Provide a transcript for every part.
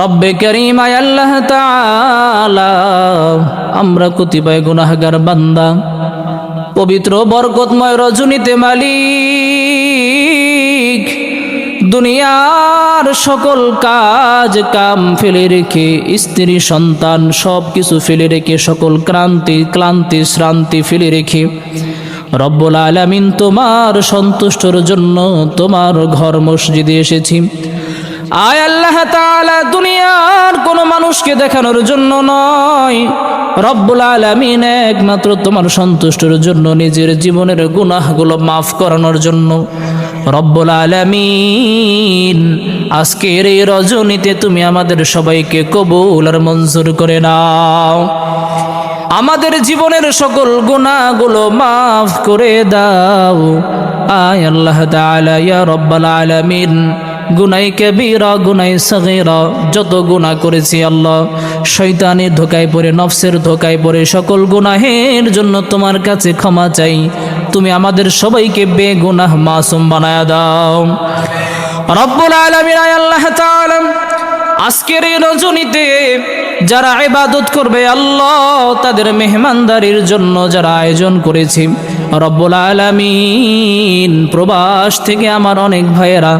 রব্বে করিম আল্লাহ আমরা কতিপয় গুনাহগার বান্দা, পবিত্র বরকতময় রজনীতে মালিক, দুনিয়ার সকল কাজ কাম ফেলে রেখে, স্ত্রী, সন্তান সব কিছু ফেলে রেখে, সকল ক্রান্তি, ক্লান্তি, শ্রান্তি ফেলে রেখে, রব্বুল আলামিন তোমার সন্তুষ্টর জন্য তোমার ঘর মসজিদে এসেছি। আয় আল্লাহ তাআলা, দুনিয়ার কোন মানুষকে দেখানোর জন্য নয়। রব্বুল আলামিন একমাত্র তোমার সন্তুষ্টর জন্য, নিজের জীবনের গুনাহগুলো মাফ করানোর জন্য। রব্বুল আলামিন, আজকের এই রজনীতে তুমি আমাদের সবাইকে কবুল আর মঞ্জুর করে নাও। আমাদের জীবনের সকল গুনাহগুলো মাফ করে দাও। আয় আল্লাহ তাআলা, ইয়া রব্বাল আলামিন গুনাই কবিরা, গুনাই সগীরা, যত গুনাহ করেছি আল্লাহ, শয়তানের ধোকায় পড়ে, নফসের ধোকায় পড়ে, সকল গুনাহের জন্য তোমার কাছে ক্ষমা চাই। তুমি আমাদের সবাইকে বেগুনাহ মাসুম বানায়া দাও। রব্বুল আলামিন আল্লাহ তাআলা, আজকের এই রজনীতে যারা ইবাদত করবে আল্লাহ, তাদের মেহমানদারির জন্য যারা আয়োজন করেছি রব্বুল আলামিন প্রবাস থেকে আমার অনেক ভাইয়েরা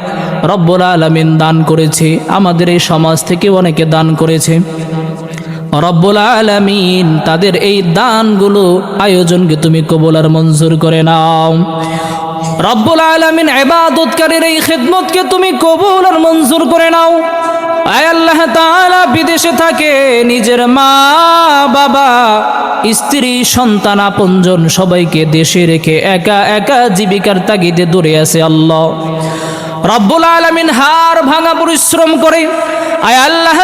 রব্বুল আলামিন দান করেছে, আমাদের এই সমাজ থেকে অনেকে দান করেছে। রব্বুল আলমিন তাদের এই দানগুলো আয়োজনকে তুমি কবুল আর মঞ্জুর করে নাও। রব্বুল আলামিন ইবাদতকারীর এই খিদমতকে তুমি কবুল আর মঞ্জুর করে নাও। আয় আল্লাহ তাআলা বিদেশে থাকে, নিজের মা, বাবা, স্ত্রী, সন্তান, আপনজন সবাইকে দেশে রেখে একা একা জীবিকার তাগিদে দূরে আছে আল্লাহ। রব্বুল আলামিন হার ভাঙা পরিশ্রম করে, আয় আল্লাহ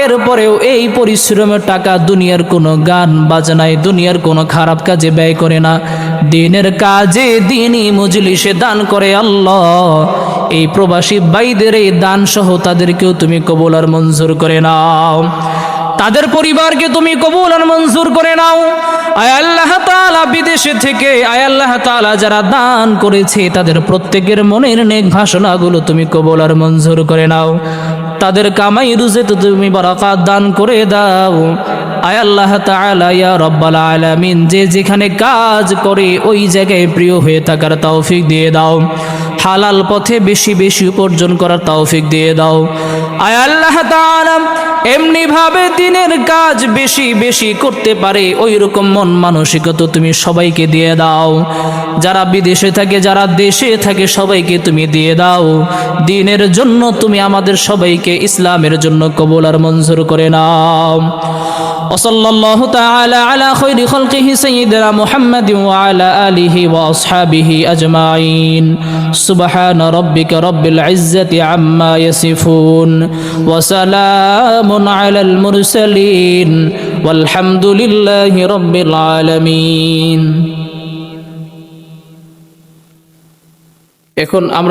এরপরেও এই পরিশ্রমের টাকা দুনিয়ার কোনো গান বাজনায়, দুনিয়ার কোনো খারাপ কাজে ব্যয় করে না। দিনের কাজে দিনই মজলিসে দান করে আল্লাহ। এই প্রবাসী বাইদের এই দান সহ তাদেরকেও তুমি কবুল আর মঞ্জুর করে নাও। তাদের পরিবারকে তুমি কবুল আর মঞ্জুর করে নাও। আয় আল্লাহ তাআলা বিদেশে থেকে, আয় আল্লাহ তাআলা যারা দান করেছে, তাদের প্রত্যেকের মনের নেক ভাষণাগুলো তুমি কবুল আর মঞ্জুর করে নাও। তাদের কামাই রুজে তো তুমি বরাকাত দান করে দাও। আয় আল্লাহ তাআলা, ইয়া রব্বাল আলামিন, যে যেখানে কাজ করে, ওই জায়গায় প্রিয় হয়ে থাকার তৌফিক দিয়ে দাও। হালাল পথে বেশি বেশি উপার্জন করার তৌফিক দিয়ে দাও। আয় আল্লাহ এমনি ভাবে দিনের কাজ বেশি বেশি করতে পারে ওই রকম মন মানসিকতা তুমি সবাইকে দিয়ে দাও। যারা বিদেশে থাকে, যারা দেশে থাকে, সবাইকে তুমি দিয়ে দাও। দিনের জন্য তুমি আমাদের সবাইকে ইসলামের জন্য কবুল আর মঞ্জুর করে নাও। وصلى الله تعالى على خير خلقه سيدنا محمد وعلى آله وأصحابه أجمعين سبحان ربك رب العزة عما يصفون وسلام على المرسلين والحمد لله رب العالمين এখন আমরা